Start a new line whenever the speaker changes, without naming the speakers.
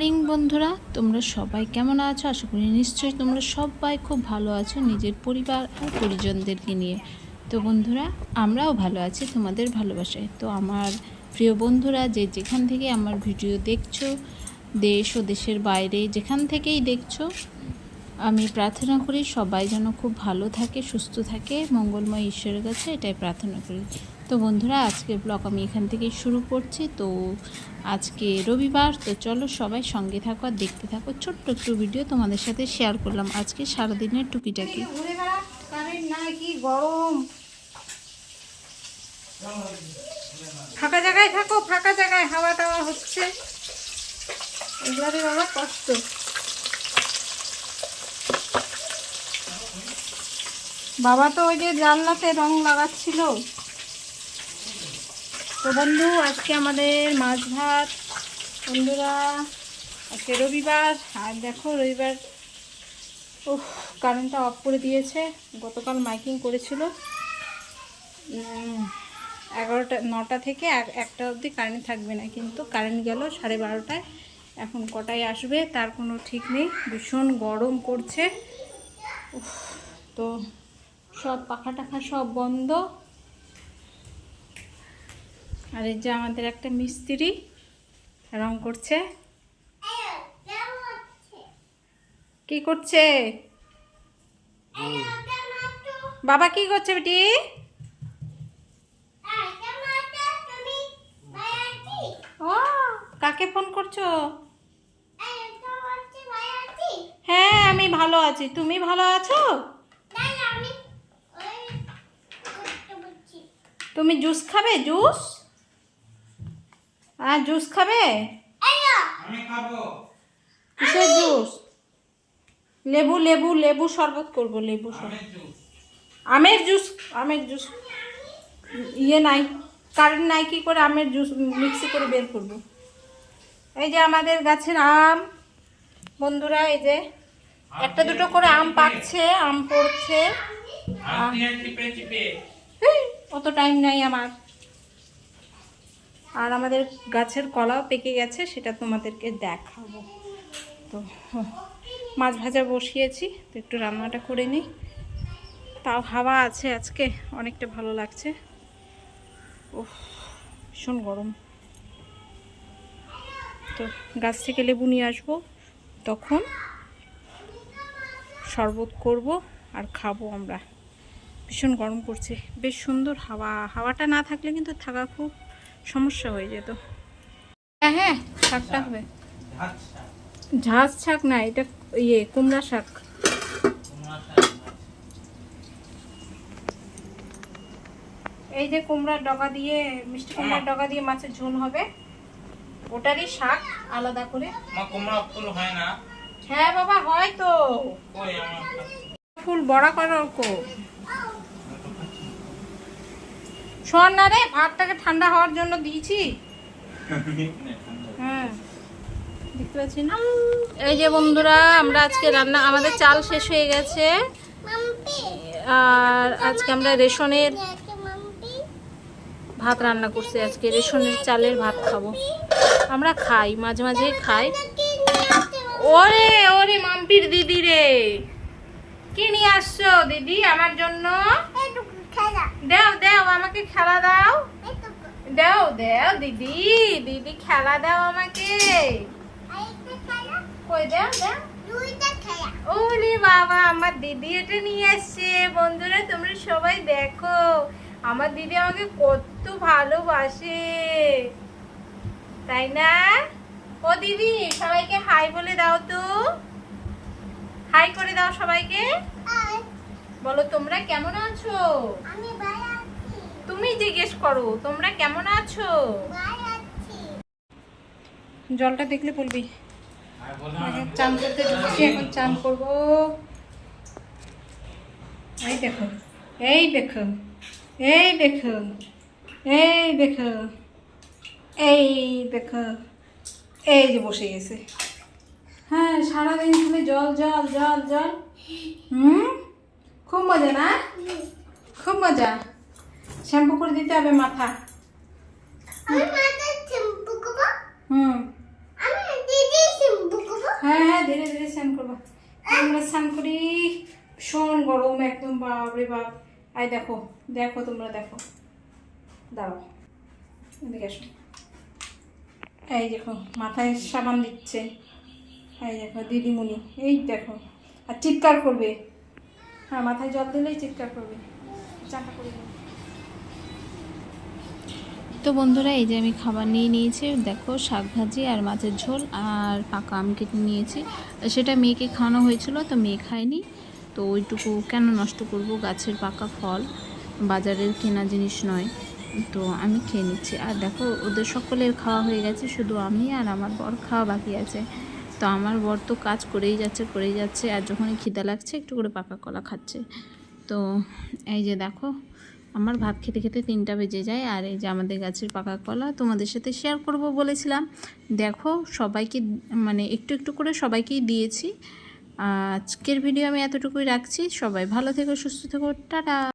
বন্ধুরা। তোমরা সবাই কেমন আছো? আশা করি নিশ্চয়ই তোমরা সবাই খুব ভালো আছো নিজের পরিবার ও পরিজনদেরকে নিয়ে। তো বন্ধুরা, আমরাও ভালো আছি তোমাদের ভালোবাসায়। তো আমার প্রিয় বন্ধুরা, যে যেখান থেকে আমার ভিডিও দেখছ, দেশ ও দেশের বাইরে যেখান থেকেই দেখছ আমি প্রার্থনা করি সবাই যেন খুব ভালো থাকে, সুস্থ থাকে, মঙ্গলময় ঈশ্বরের কাছে এটাই প্রার্থনা করি। তো বন্ধুরা আজকে ব্লগ আমি এখান থেকেই শুরু করছি। তো আজকে রবিবার, তো চলো সবাই সঙ্গে থাকো আর দেখতে থাকো। ছোট্ট একটু ভিডিও তোমাদের সাথে শেয়ার করলাম আজকে সারাদিনের টুকিটাকি।
গরম ফাঁকা জায়গায় থাকো, ফাঁকা জায়গায় হাওয়া টাওয়া হচ্ছে কষ্ট। বাবা তো ওই যে জানলাতে রং লাগাচ্ছিল। তো বন্ধু, আজকে আমাদের মাছ ভাত, বন্ধুরা, আজকে রবিবার, আর দেখো রবিবার ও কারেন্টটা অফ করে দিয়েছে। গতকাল মাইকিং করেছিল। এগারোটা, নটা থেকে এক- একটা অবধি কারেন্ট থাকবে না, কিন্তু কারেন্ট গেল সাড়ে বারোটায়। এখন কটায় আসবে, তার কোনো ঠিক নেই। ভীষণ গরম করছে। তো সব পাখা টাখা সব বন্ধ। আর এই যে আমাদের একটা মিস্ত্রি রং করছে। কি করছে? বাবা কি করছে বেটি? ও, কাকে ফোন করছ? হ্যাঁ আমি ভালো আছি। তুমি ভালো আছো? তুমি জুস খাবে? জুস? হ্যাঁ জুস খাবে? কিসের জুস? লেবু লেবু লেবু শরবত করব লেবু শরবত। আমের জুস। আমের জুস ইয়ে নাই কারেন্ট নাই কি করে আমের জুস মিক্সি করে বের করব? এই যে আমাদের গাছের আম। বন্ধুরা এই যে একটা দুটো করে আম পাকছে আম পড়ছে।
আমি চিপে চিপে
এই, অত টাইম নাই আমার। আর আমাদের গাছের কলাও পেকে গেছে, সেটা তোমাদেরকে দেখাবো। তো, মাছ ভাজা বসিয়েছি, তো একটু রান্নাটা করে নিই। তাও হাওয়া আছে আজকে, অনেকটা ভালো লাগছে। ও ভীষণ গরম। তো গাছ থেকে লেবু নিয়ে আসব, তখন শরবত করব আর খাব আমরা। ভীষণ গরম করছে বেশ সুন্দর হাওয়া। হাওয়াটা না থাকলে কিন্তু থাকা খুব সমস্যা হয়ে যেত। হ্যাঁ হ্যাঁ শাকটা হবে। ঝাঁজ শাক না এটা ইয়ে কুমড়া শাক। এই যে কুমড়ার ডগা দিয়ে মিষ্টি কুমড়ার ডগা দিয়ে মাছের ঝোল হবে ওটারই শাক আলাদা করে।
কুমড়া ফুল হয় না?
হ্যাঁ বাবা হয় তো। ফুল বড়া করার কো শোন না রে ভাতটাকে ঠান্ডা হওয়ার জন্য দিয়েছি। হ্যাঁ। দেখতে পাচ্ছি না এই যে বন্ধুরা, আমরা আজকে রান্না আমাদের চাল শেষ হয়ে গেছে। আর আজকে আমরা রেশনের ভাত রান্না করছি আজকে। রেশনের চালের ভাত খাব। আমরা খাই, মাঝে মাঝে খাই। ওরে ওরে মাম্পির দিদি রে। কি নিয়ে আসছো দিদি আমার জন্য? দাও দাও, আমাকে খেলা দাও। দাও দাও, দিদি দিদি, খেলা দাও আমাকে। কই দাও দাও। ওরে বাবা, আমার দিদি এটা নিয়ে আসছে। বন্ধুরা, তোমরা সবাই দেখো, আমার দিদি আমাকে কত ভালোবাসে। তাই না? ও দিদি, সবাইকে হাই বলে দাও তো। হাই করে দাও সবাইকে। বলো তোমরা কেমন আছো? আমি ভালো আছি। তুমি জিজ্ঞেস করো তোমরা কেমন আছো? জলটা দেখলে বলবি? এখন চান করতে ঢুকছি এখন চান করব। এই দেখো এই দেখো এই দেখো এই দেখো এই দেখো এই যে বসে গেছে। হ্যাঁ সারাদিন খালি জল জল জল জল। হুম? খুব মজা না? খুব মজা। শ্যাম্পু করে দিতে হবে মাথা। হুম। হ্যাঁ হ্যাঁ ধীরে ধীরে স্নান করবা। আমরা স্নান করি। ভীষণ গরম একদম বাপরে বাপ। আই দেখো দেখো তোমরা দেখো। দাঁড়াও এদিকে আসো। এই দেখো মাথায় সাবান দিচ্ছে। এই দেখো দিদিমণি এই দেখো। আর চিৎকার করবে। হ্যাঁ মাথায় জল দিলেই চিৎকার করবে। চাটা করে দিও।
তো বন্ধুরা, এই যে আমি খাবার নিয়ে নিয়েছি। দেখো, শাক ভাজি আর মাছের ঝোল আর পাকা আম কেটে নিয়েছি। সেটা মেয়েকে খাওয়ানো হয়েছিল, তো মেয়ে খায়নি। তো ওইটুকু কেন নষ্ট করব? গাছের পাকা ফল, বাজারের কেনা জিনিস নয়। তো আমি খেয়ে নিচ্ছি। আর দেখো, ওদের সকলের খাওয়া হয়ে গেছে, শুধু আমি আর আমার বর খাওয়া বাকি আছে। তো আমার বর তো কাজ করেই যাচ্ছে করেই যাচ্ছে। আর যখনই খিদা লাগছে, একটু করে পাকা কলা খাচ্ছে। তো এই যে দেখো, আমার ভাত খেতে খেতে তিনটা বেজে যায়। আর এই যে আমাদের গাছের পাকা কলা তোমাদের সাথে শেয়ার করব বলেছিলাম। দেখো, সবাইকে মানে একটু একটু করে সবাইকেই দিয়েছি। আজকের ভিডিও আমি এতটুকুই রাখছি। সবাই ভালো থেকো, সুস্থ থেকো। টাটা!